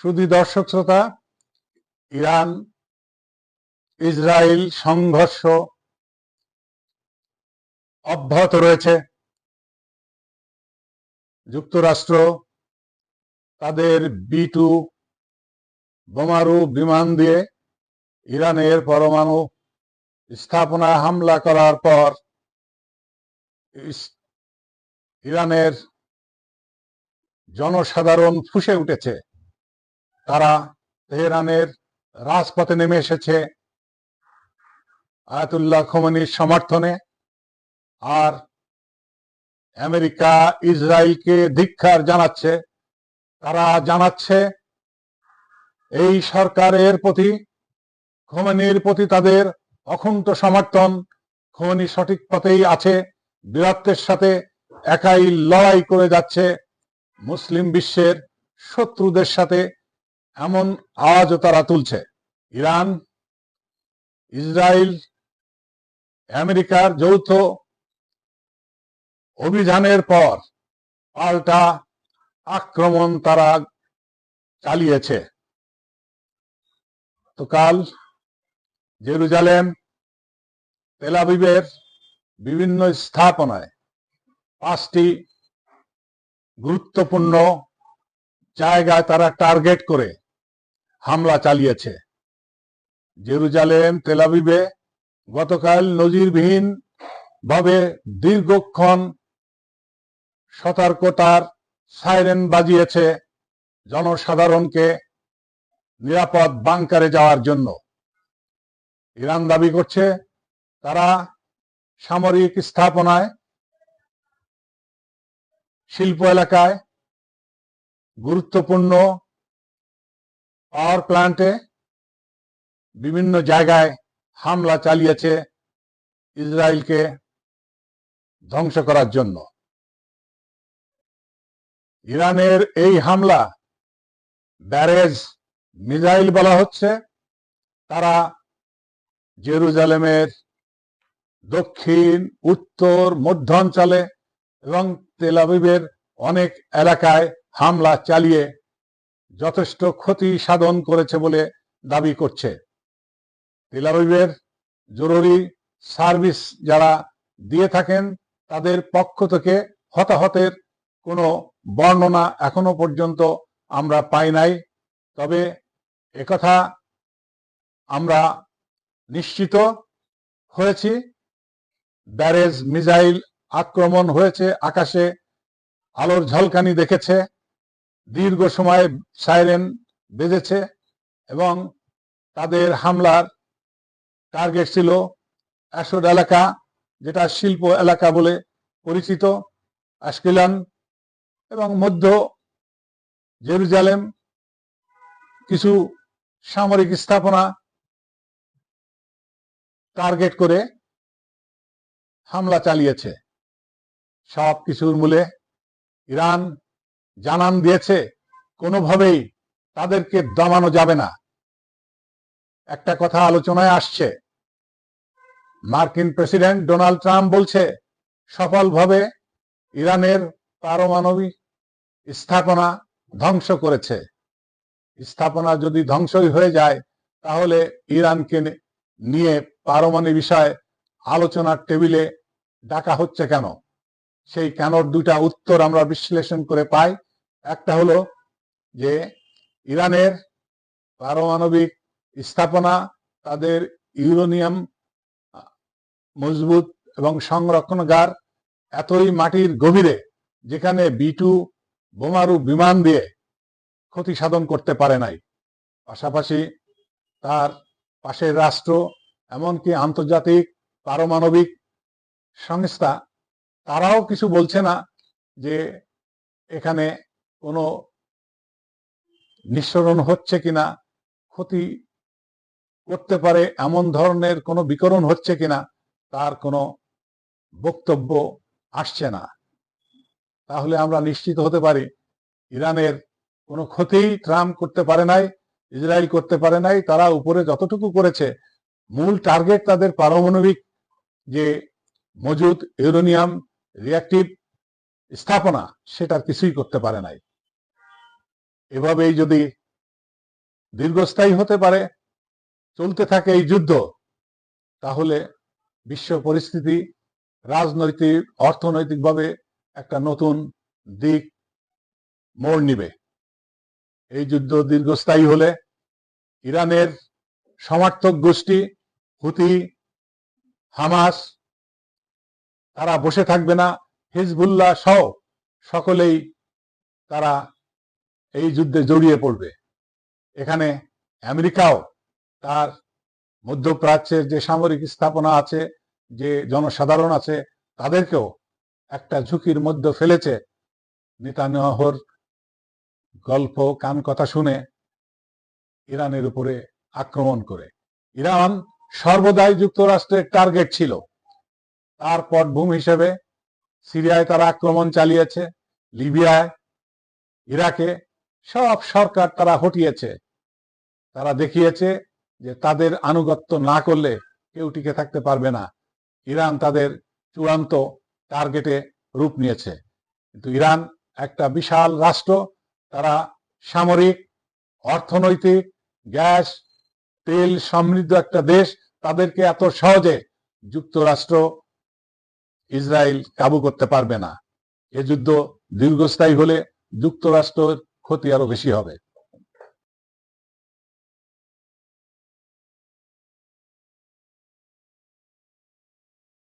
শুধু দর্শক শ্রোতা, ইরান, ইসরায়েল সংঘর্ষ অব্যাহত রয়েছে। যুক্তরাষ্ট্র তাদের বি টু বোমারু বিমান দিয়ে ইরানের পরমাণু স্থাপনা হামলা করার পর ইরানের জনসাধারণ ফুসে উঠেছে। তারা তেহরানের রাজপথে নেমে এসেছে আয়াতুল্লাহ খোমেনির সমর্থনে। আর আমেরিকা ইসরায়েলকে ধিক্ষার জানাচ্ছে, তারা জানাচ্ছে, এই সরকারের প্রতি, খোমেনির প্রতি তাদের অকুণ্ঠ সমর্থন, খোমানি সঠিক পথেই আছে, বীরত্বের সাথে একাই লড়াই করে যাচ্ছে, মুসলিম বিশ্বের শত্রুদের সাথে এমন আওয়াজও তারা তুলছে। ইরান ইসরায়েল আমেরিকার যৌথ অভিযানের পর পাল্টা আক্রমণ তারা চালিয়েছে। তো কাল জেরুজালেম তেলাবিবের বিভিন্ন স্থাপনায় পাঁচটি গুরুত্বপূর্ণ জায়গায় তারা টার্গেট করে হামলা চালিয়েছে। জেরুজালেম তেলাবিবে গতকাল নজিরবিহীন ভাবে দীর্ঘক্ষণ সতর্কতার সাইরেন বাজিয়েছে জনসাধারণকে নিরাপদ বাংকারে যাওয়ার জন্য। ইরান দাবি করছে তারা সামরিক স্থাপনায়, শিল্প এলাকায় গুরুত্বপূর্ণ পাওয়ার প্ল্যান্টে বিভিন্ন জায়গায় হামলা চালিয়েছে ইসরায়েলকে ধ্বংস করার জন্য। ইরানের এই হামলা ব্যারেজ মিসাইল বলা হচ্ছে। তারা জেরুজালেমের দক্ষিণ, উত্তর, মধ্যাঞ্চলে এবং তেলাবিবের অনেক এলাকায় হামলা চালিয়ে যথেষ্ট ক্ষতি সাধন করেছে বলে দাবি করছে। তেলাবিবের জরুরি সার্ভিস যারা দিয়ে থাকেন, তাদের পক্ষ থেকে হতাহতের কোনো বর্ণনা এখনও পর্যন্ত আমরা পাই নাই। তবে একথা আমরা নিশ্চিত হয়েছি, ব্যারেজ মিসাইল আক্রমণ হয়েছে, আকাশে আলোর ঝলকানি দেখেছে। দীর্ঘ সময় সাইরেন বেজেছে এবং তাদের হামলার টার্গেট ছিল অ্যাসোড এলাকা, যেটা শিল্প এলাকা বলে পরিচিত, আশকিলান এবং মধ্য জেরুজালেম। কিছু সামরিক স্থাপনা টার্গেট করে হামলা চালিয়েছে। সব কিছুর মূলে ইরান জানান দিয়েছে, কোনোভাবেই তাদেরকে দমানো যাবে না। একটা কথা আলোচনায় আসছে। মার্কিন প্রেসিডেন্ট ডোনাল্ড ট্রাম্প বলছে, সফলভাবে ইরানের পারমাণবিক স্থাপনা ধ্বংস করেছে। স্থাপনা যদি ধ্বংসই হয়ে যায়, তাহলে ইরানকে নিয়ে পারমাণবিক বিষয়ে আলোচনার টেবিলে ডাকা হচ্ছে কেন? সেই কেনর দুটা উত্তর আমরা বিশ্লেষণ করে পাই। একটা হলো যে ইরানের পারমাণবিক স্থাপনা, তাদের ইউরোনিয়াম মজবুত এবং সংরক্ষণগার এতই মাটির গভীরে যেখানে বিটু বোমারু বিমান দিয়ে ক্ষতি সাধন করতে পারে নাই। পাশাপাশি তার পাশের রাষ্ট্র, এমনকি আন্তর্জাতিক পারমাণবিক সংস্থা তারাও কিছু বলছে না যে এখানে কোনো নিঃসরণ হচ্ছে কিনা, ক্ষতি করতে পারে, এমন ধরনের কোনো বিকরণ হচ্ছে কিনা, তার কোনো বক্তব্য আসছে না। তাহলে আমরা নিশ্চিত হতে পারি, ইরানের কোনো ক্ষতি ট্রাম্প করতে পারে নাই, ইসরায়েল করতে পারে নাই, তারা উপরে যতটুকু করেছে, মূল টার্গেট তাদের পারমাণবিক যে মজুদ ইউরেনিয়াম রিয়াক্টিভ স্থাপনা সেটার কিছুই করতে পারে নাই। এভাবেই যদি দীর্ঘস্থায়ী হতে পারে, চলতে থাকে এই যুদ্ধ, তাহলে বিশ্ব পরিস্থিতি রাজনৈতিক, অর্থনৈতিকভাবে একটা নতুন দিক মোড় নিবে। এই যুদ্ধ দীর্ঘস্থায়ী হলে ইরানের সমর্থক গোষ্ঠী, হুতি, হামাস তারা বসে থাকবে না। হিজবুল্লাহ সহ সকলেই তারা এই যুদ্ধে জড়িয়ে পড়বে। এখানে আমেরিকাও তার মধ্যপ্রাচ্যের যে সামরিক স্থাপনা আছে, যে জনসাধারণ আছে, তাদেরকেও একটা ঝুঁকির মধ্যে ফেলেছে। নেতানিয়াহুর গল্প কান কথা শুনে ইরানের উপরে আক্রমণ করে। ইরান সর্বদাই যুক্তরাষ্ট্রের টার্গেট ছিল। তার পটভূমি হিসেবে সিরিয়ায় তারা আক্রমণ চালিয়েছে, লিবিয়ায়, ইরাকে, সব সরকার তারা হটিয়েছে। তারা দেখিয়েছে যে তাদের আনুগত্য না করলে কেউ টিকে থাকতে পারবে না। ইরান তাদের চূড়ান্ত টার্গেটে রূপ নিয়েছে। কিন্তু ইরান একটা বিশাল রাষ্ট্র, তারা সামরিক, অর্থনৈতিক, গ্যাস, তেল সমৃদ্ধ একটা দেশ, তাদেরকে এত সহজে যুক্তরাষ্ট্র ইসরায়েল কাবু করতে পারবে না। এ যুদ্ধ দীর্ঘস্থায়ী হলে যুক্তরাষ্ট্রের ক্ষতি আরও বেশি হবে।